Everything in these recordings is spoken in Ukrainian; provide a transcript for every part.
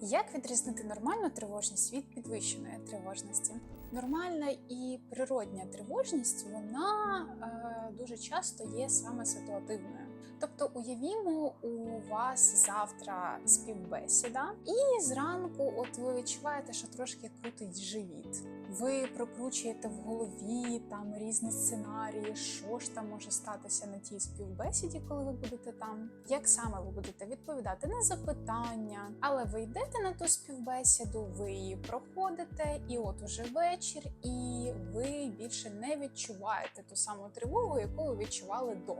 Як відрізнити нормальну тривожність від підвищеної тривожності? Нормальна і природня тривожність вона е, дуже часто є саме ситуативною. Тобто, уявімо, у вас завтра співбесіда, і зранку, от ви відчуваєте, що трошки крутить живіт. Ви прокручуєте в голові там різні сценарії, що ж там може статися на тій співбесіді, коли ви будете там. Як саме ви будете відповідати на запитання, але ви йдете на ту співбесіду, ви її проходите, і от уже вечір, і ви більше не відчуваєте ту саму тривогу, яку ви відчували до.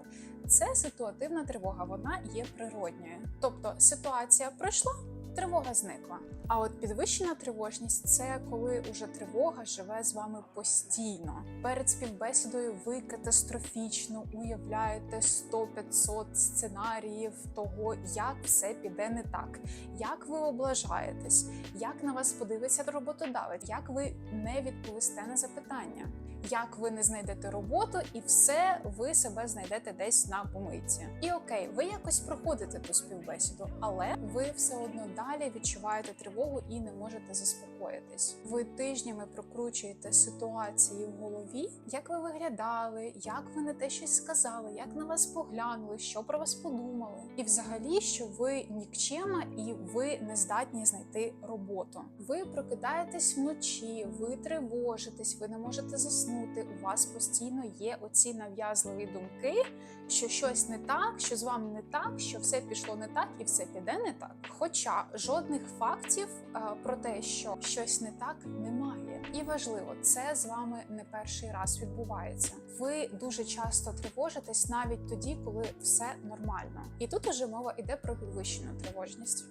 Це ситуативна тривога, вона є природньою. Тобто ситуація пройшла, тривога зникла. А от підвищена тривожність це коли уже тривога живе з вами постійно. Перед співбесідою ви катастрофічно уявляєте 100-500 сценаріїв того, як все піде не так, як ви облажаєтесь, як на вас подивиться роботодавець, як ви не відповісте на запитання. Як ви не знайдете роботу, і все ви себе знайдете десь на помийці. І окей, ви якось проходите ту співбесіду, але ви все одно далі відчуваєте тривогу і не можете заспокоїтись. Ви тижнями прокручуєте ситуації в голові, як ви виглядали, як ви не те щось сказали, як на вас поглянули, що про вас подумали, і взагалі, що ви нікчема і ви не здатні знайти роботу. Ви прокидаєтесь вночі, ви тривожитесь, ви не можете заснути. У вас постійно є оці нав'язливі думки, що щось не так, що з вами не так, що все пішло не так і все піде не так. Хоча жодних фактів е, про те, що щось не так, немає. І важливо, це з вами не перший раз відбувається. Ви дуже часто тривожитесь навіть тоді, коли все нормально. І тут уже мова йде про підвищену тривожність.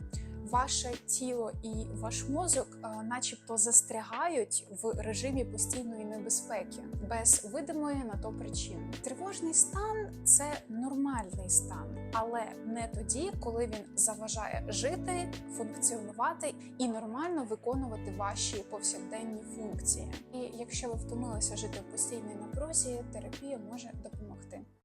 Ваше тіло і ваш мозок, е, начебто, застрягають в режимі постійної небезпеки без видимої на то причини. Тривожний стан це нормальний стан, але не тоді, коли він заважає жити, функціонувати і нормально виконувати ваші повсякденні функції. І якщо ви втомилися жити в постійній напрузі, терапія може допомогти.